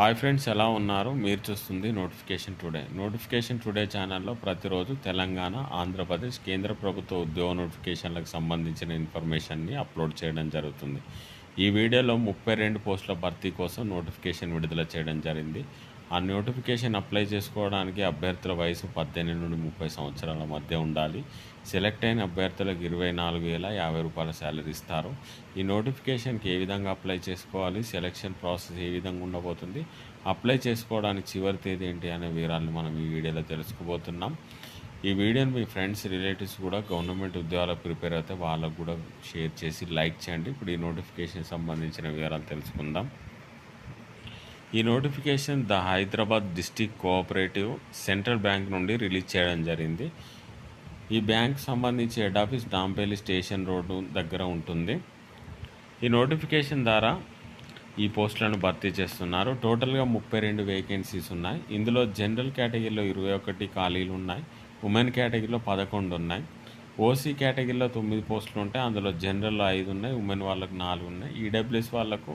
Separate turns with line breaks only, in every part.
Hi friends ఎలా ఉన్నారు? మీరు చూస్తుంది నోటిఫికేషన్ టుడే. నోటిఫికేషన్ టుడే ఛానల్లో ప్రతిరోజు తెలంగాణ ఆంధ్రప్రదేశ్ కేంద్ర ప్రభుత్వ ఉద్యోగ నోటిఫికేషన్లకు సంబంధించిన ఇన్ఫర్మేషన్ని అప్లోడ్ చేయడం జరుగుతుంది. ఈ వీడియోలో ముప్పై రెండు పోస్టుల భర్తీ కోసం నోటిఫికేషన్ విడుదల చేయడం జరిగింది. ఆ నోటిఫికేషన్ అప్లై చేసుకోవడానికి అభ్యర్థుల వయసు పద్దెనిమిది నుండి ముప్పై సంవత్సరాల మధ్య ఉండాలి. సెలెక్ట్ అయిన అభ్యర్థులకు ఇరవై నాలుగు వేల యాభై రూపాయల శాలరీ ఇస్తారు. ఈ నోటిఫికేషన్కి ఏ విధంగా అప్లై చేసుకోవాలి? సెలెక్షన్ ప్రాసెస్ ఏ విధంగా ఉండబోతుంది? అప్లై చేసుకోవడానికి చివరి తేదీ ఏంటి అనే వివరాలను మనం ఈ వీడియోలో తెలుసుకోబోతున్నాం. ఈ వీడియోని మీ ఫ్రెండ్స్ రిలేటివ్స్ కూడా గవర్నమెంట్ ఉద్యోగాలకు ప్రిపేర్ అయితే వాళ్ళకు కూడా షేర్ చేసి లైక్ చేయండి. ఇప్పుడు ఈ నోటిఫికేషన్ సంబంధించిన వివరాలు తెలుసుకుందాం. ఈ notification the Hyderabad district cooperative central bank నుండి రిలీజ్ చేయడం జరిగింది. ఈ బ్యాంక్ సంబంధించి head office Nampally station road దగ్గర ఉంటుంది. ఈ నోటిఫికేషన్ ద్వారా ఈ పోస్టులను భర్తీ చేస్తున్నారు. టోటల్గా ముప్పై రెండు వేకెన్సీస్ ఉన్నాయి. ఇందులో జనరల్ కేటగిరీలో ఇరవై ఒకటి ఖాళీలు ఉన్నాయి. ఉమెన్ కేటగిరీలో పదకొండు ఉన్నాయి. ఓసీ కేటగిరీలో తొమ్మిది పోస్టులు ఉంటాయి. అందులో జనరల్లో ఐదు ఉన్నాయి. ఉమెన్ వాళ్ళకు నాలుగు ఉన్నాయి. ఈడబ్ల్యూఎస్ వాళ్ళకు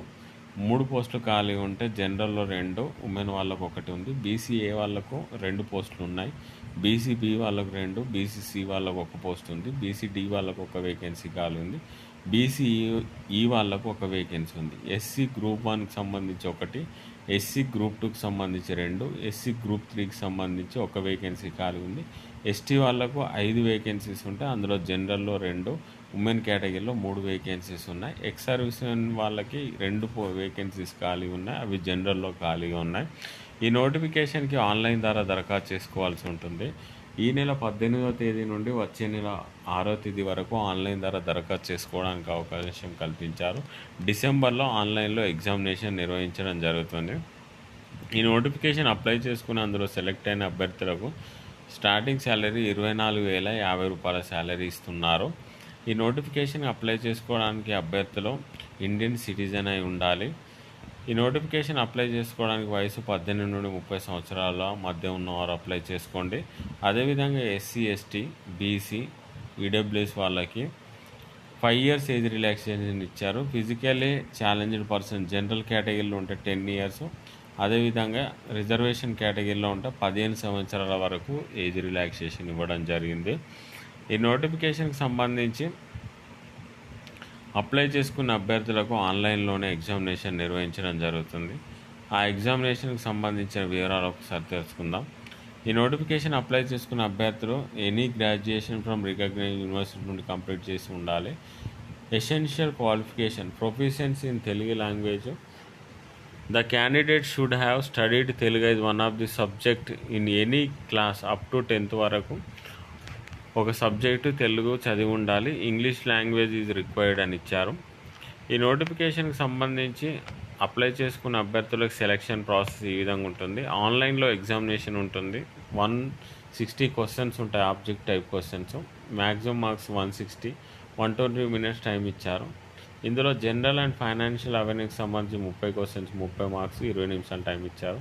మూడు పోస్టులు ఖాళీ ఉంటే జనరల్లో రెండు ఉమెన్ వాళ్ళకు ఒకటి ఉంది. బీసీఏ వాళ్ళకు రెండు పోస్టులు ఉన్నాయి. బీసీబీ వాళ్ళకు రెండు బీసీసీ వాళ్ళకు ఒక పోస్ట్ ఉంది. బీసీడీ వాళ్ళకు ఒక వేకెన్సీ ఖాళీ ఉంది. బీసీఈ వాళ్ళకు ఒక వేకెన్సీ ఉంది. ఎస్సీ గ్రూప్ వన్కి సంబంధించి ఒకటి ఎస్సీ గ్రూప్ టూకి సంబంధించి రెండు ఎస్సీ గ్రూప్ త్రీకి సంబంధించి ఒక వేకెన్సీ ఖాళీ ఉంది. ఎస్టీ వాళ్ళకు ఐదు వేకెన్సీస్ ఉంటాయి అందులో జనరల్లో రెండు ఉమెన్ కేటగిరీలో మూడు వేకెన్సీస్ ఉన్నాయి. ఎక్స్ సర్వీస్ వాళ్ళకి రెండు వేకెన్సీస్ ఖాళీ ఉన్నాయి. అవి జనరల్లో ఖాళీగా ఉన్నాయి. ఈ నోటిఫికేషన్కి ఆన్లైన్ ద్వారా దరఖాస్తు చేసుకోవాల్సి ఉంటుంది. ఈ నెల పద్దెనిమిదవ తేదీ నుండి వచ్చే నెల ఆరో తేదీ వరకు ఆన్లైన్ ద్వారా దరఖాస్తు చేసుకోవడానికి అవకాశం కల్పించారు. డిసెంబర్లో ఆన్లైన్లో ఎగ్జామినేషన్ నిర్వహించడం జరుగుతుంది. ఈ నోటిఫికేషన్ అప్లై చేసుకుని అందులో సెలెక్ట్ అయిన అభ్యర్థులకు స్టార్టింగ్ శాలరీ ఇరవై నాలుగు వేల యాభై రూపాయల శాలరీ ఇస్తున్నారు. ఈ నోటిఫికేషన్ అప్లై చేసుకోవడానికి అభ్యర్థులు ఇండియన్ సిటిజన్ అయి ఉండాలి. ఈ నోటిఫికేషన్ అప్లై చేసుకోవడానికి వయసు పద్దెనిమిది నుండి ముప్పై సంవత్సరాల మధ్య ఉన్నవారు అప్లై చేసుకోండి. అదేవిధంగా ఎస్సీ ఎస్టీ బీసీ ఈడబ్ల్యూఎస్ వాళ్ళకి ఫైవ్ ఇయర్స్ ఏజ్ రిలాక్సేషన్ ఇచ్చారు. ఫిజికల్లీ ఛాలెంజ్డ్ పర్సన్ జనరల్ కేటగిరీలో ఉంటే టెన్ ఇయర్స్. అదేవిధంగా రిజర్వేషన్ కేటగిరీలో ఉంటే పదిహేను సంవత్సరాల వరకు ఏజ్ రిలాక్సేషన్ ఇవ్వడం జరిగింది. ఈ నోటిఫికేషన్కి సంబంధించి అప్లై చేసుకున్న అభ్యర్థులకు ఆన్లైన్లోనే ఎగ్జామినేషన్ నిర్వహించడం జరుగుతుంది. ఆ ఎగ్జామినేషన్కి సంబంధించిన వివరాలు ఒకసారి తెలుసుకుందాం. ఈ నోటిఫికేషన్ అప్లై చేసుకున్న అభ్యర్థులు any graduation from recognise university నుండి కంప్లీట్ చేసి ఉండాలి. Essential qualification proficiency in Telugu language. The candidate should have studied Telugu is one of the subject in any class up to tenth వరకు. ఒక subject Telugu చదివి ఉండాలి. English language is required అని ఇచ్చారు. ఈ నోటిఫికేషన్కి సంబంధించి అప్లై చేసుకున్న అభ్యర్థులకు సెలక్షన్ ప్రాసెస్ ఈ విధంగా ఉంటుంది. ఆన్లైన్లో ఎగ్జామినేషన్ ఉంటుంది. వన్ సిక్స్టీ క్వశ్చన్స్ ఉంటాయి object type questions. Maximum marks one sixty one twenty minutes time ఇచ్చారు. ఇందులో జనరల్ అండ్ ఫైనాన్షియల్ అవేర్నెస్కి సంబంధించి ముప్పై క్వశ్చన్స్ ముప్పై మార్క్స్ ఇరవై నిమిషాలు టైం ఇచ్చారు.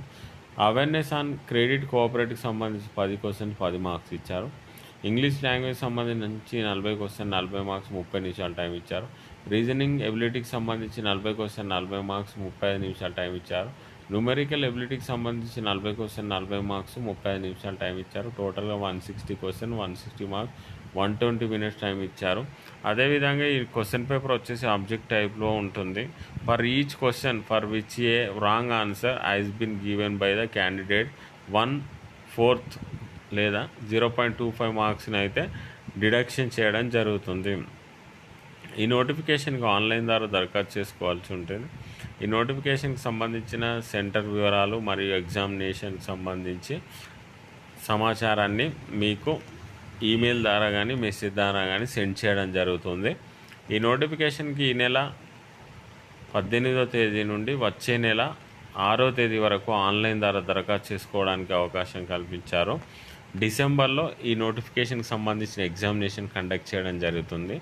అవేర్నెస్ ఆన్ క్రెడిట్ కోఆపరేటివ్కి సంబంధించి పది క్వశ్చన్స్ పది మార్క్స్ ఇచ్చారు. ఇంగ్లీష్ లాంగ్వేజ్ సంబంధించి నలభై క్వశ్చన్ నలభై మార్క్స్ ముప్పై నిమిషాల టైం ఇచ్చారు. రీజనింగ్ ఎబిలిటీకి సంబంధించి నలభై క్వశ్చన్ నలభై మార్క్స్ ముప్పై ఐదు నిమిషాలు టైం ఇచ్చారు. న్యూమెరికల్ ఎబిలిటీకి సంబంధించి నలభై క్వశ్చన్ నలభై మార్క్స్ ముప్పై ఐదు నిమిషాలు టైం ఇచ్చారు. టోటల్గా one sixty question one sixty marks one twenty minutes time ఇచ్చారు. అదేవిధంగా ఈ క్వశ్చన్ పేపర్ వచ్చేసి ఆబ్జెక్ట్ టైప్లో ఉంటుంది. For each question for which a wrong answer is been given by the candidate one fourth లేదా జీరో పాయింట్ టూ ఫైవ్ మార్క్స్ని అయితే deduction చేయడం జరుగుతుంది. ఈ నోటిఫికేషన్కి ఆన్లైన్ ద్వారా దరఖాస్తు చేసుకోవాల్సి ఉంటుంది. ఈ నోటిఫికేషన్కి సంబంధించిన సెంటర్ వివరాలు మరియు ఎగ్జామినేషన్కి సంబంధించి సమాచారాన్ని మీకు ఈమెయిల్ ద్వారా కానీ మెసేజ్ ద్వారా కానీ సెండ్ చేయడం జరుగుతుంది. ఈ నోటిఫికేషన్కి ఈ నెల పద్దెనిమిదో తేదీ నుండి వచ్చే నెల ఆరో తేదీ వరకు ఆన్లైన్ ద్వారా దరఖాస్తు చేసుకోవడానికి అవకాశం కల్పించారు. డిసెంబర్లో ఈ నోటిఫికేషన్కి సంబంధించిన ఎగ్జామినేషన్ కండక్ట్ చేయడం జరుగుతుంది.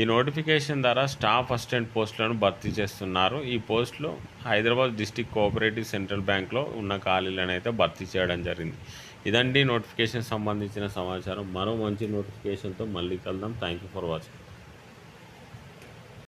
ఈ నోటిఫికేషన్ ద్వారా స్టాఫ్ అసిస్టెంట్ పోస్టులను భర్తీ చేస్తున్నారు. ఈ పోస్టులు హైదరాబాద్ డిస్టిక్ కోఆపరేటివ్ సెంట్రల్ బ్యాంక్లో ఉన్న ఖాళీలను అయితే భర్తీ చేయడం జరిగింది. ఇదండి నోటిఫికేషన్ సంబంధించిన సమాచారం. మరో మంచి నోటిఫికేషన్తో మళ్ళీ కలుద్దాం. Thank you for watching